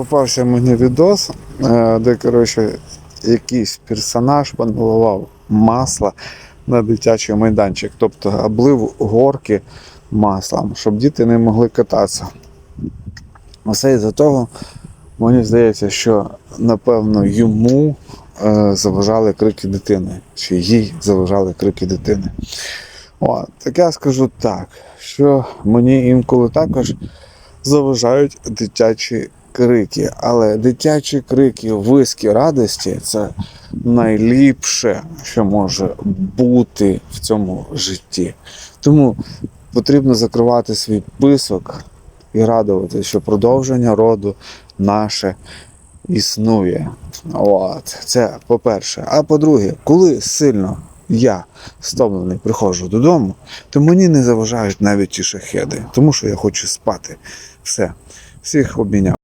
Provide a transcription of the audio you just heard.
Попався мені відос, е, де коротше, якийсь персонаж поналивав масла на дитячий майданчик, тобто облив горки маслом, щоб діти не могли кататися. Усе із-за того, мені здається, що напевно йому е, заважали крики дитини, чи їй заважали крики дитини. О, так я скажу так, що мені інколи також заважають дитячі крики. Але дитячі крики, виски радості це найліпше, що може бути в цьому житті. Тому потрібно закривати свій писок і радувати, що продовження роду наше існує. От, це по-перше. А по-друге, коли сильно я стомлений приходжу додому, то мені не заважають навіть ті шахеди, тому що я хочу спати. Все, всіх обміняв.